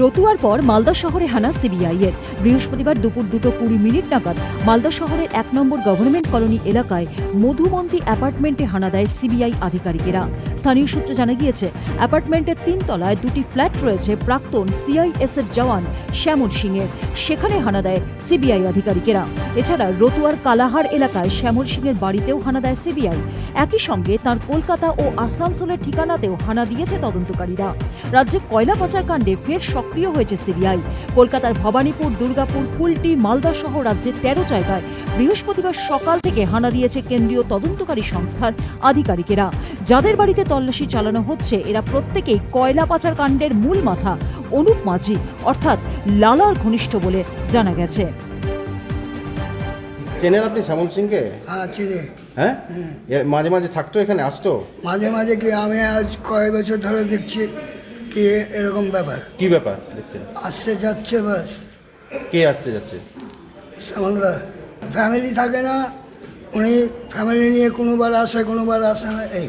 রতুয়ার পর মালদা শহরে হানা সিবিআই এর। বৃহস্পতিবার দুপুর দুটো কুড়ি মিনিট নাগাদ মালদা শহরের এক নম্বর গভর্নমেন্ট কলোনি এলাকায় মধুমন্তী অ্যাপার্টমেন্টে হানা দেয় সিবিআই আধিকারিকেরা। স্থানীয় সূত্রে জানা গিয়েছে, অ্যাপার্টমেন্টের তিন তলায় দুটি ফ্ল্যাট রয়েছে প্রাক্তন সিআইএসএফ জওয়ান শ্যামল সিং এর। সেখানে হানা দেয় সিবিআই আধিকারিকেরা। এছাড়া রতুয়ার কালাহার এলাকায় শ্যামল সিং এর বাড়িতেও হানা দেয় সিবিআই। একই সঙ্গে তার কলকাতা ও আসানসোলের ঠিকানাতেও হানা দিয়েছে তদন্তকারীরা। রাজ্যে কয়লা পাচার কাণ্ডে ফের সক্রিয় হয়েছে সিবিআই। কলকাতার ভবানীপুর, দুর্গাপুর, কুলটি, মালদা সহ রাজ্যের তেরো জায়গায় বৃহস্পতিবার সকাল থেকে হানা দিয়েছে কেন্দ্রীয় তদন্তকারী সংস্থার আধিকারিকেরা। যাদের বাড়িতে তল্লাশি চালানো হচ্ছে, এরা প্রত্যেকেই কয়লা পাচার কাণ্ডের মূল মাথা, অনুপ মাঝি, অর্থাৎ লালার ঘনিষ্ঠ বলে জানা গেছে। চেনেন আপনি শ্যামল সিংকে? হ্যাঁ চিনি। হ্যাঁ? মাঝে মাঝে থাকতো এখানে আসতো? মাঝে মাঝে কি আমি আজ কয়েক বছর ধরে দেখছি কি এরকম ব্যাপার। কি ব্যাপার দেখছেন? আসছে যাচ্ছে বাস। কে আসতে যাচ্ছে? সামালদা ফ্যামিলি থাকে না উনি ফ্যামিলি নিয়ে কোনোবার আসে কোনোবার আসে না এই।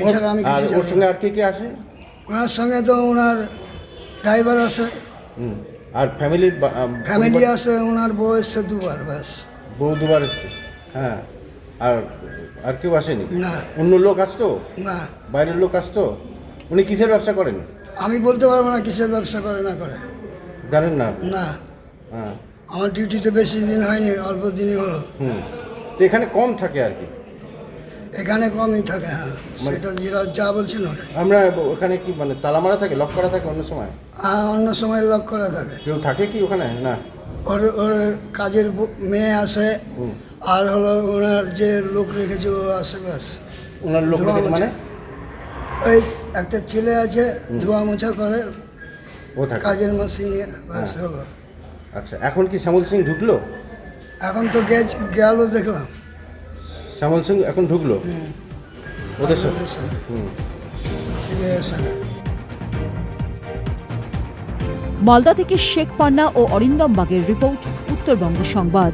এছাড়া আমি আর ওর সঙ্গে আর কে কে আসে? ওনার সঙ্গে তো ওনার ড্রাইভার আসে হুম আর ফ্যামিলির ফ্যামিলি আসে ওনার বউ এসছে দুবার বাস বউ দুবার এসছে? হ্যাঁ। আর আর কেউ আসেনি? না। অন্য লোক আসতো? না। বাইরের লোক আসতো? উনি কিসের ব্যবসা করেন? আমি বলতে পারব না কিসের ব্যবসা করে না করে। জানেন না? না। হ্যাঁ। আমার ডিউটিতে বেশি দিন হয়নি অল্প দিনই হলো। হুম। তো এখানে কম থাকে আর কি। এখানে কমই থাকে হ্যাঁ। সেটা যেটা যা বলছেন ওটা। আমরা ওখানে কি মানে তালা মারা থাকে লক করা থাকে অন্য সময়? আর অন্য সময় লক করা থাকে। কেউ থাকে কি ওখানে? না। ওর ওর কাজের ব- মেয়ে আসে আর হলো ওনার যে লোক রেখেছে ও আসে ব্যাস। ওনার লোক ধোঁয়া রেখে- মানে? ওই একটা ছেলে আছে ধোয়া মোছা করে ও থাকে। কাজের মেশিনে ব্যাস হ্যাঁ। হলো। আচ্ছা এখন কি শ্যামল সিং ঢুকলো? এখন তো গেছ গেল দেখলাম। শ্যামল সিং এখন ঢুকলো? ওদের সাথে? হুম। মালদা থেকে শেখ পান্না ও অরিন্দম বাগের রিপোর্ট উত্তরবঙ্গ সংবাদ।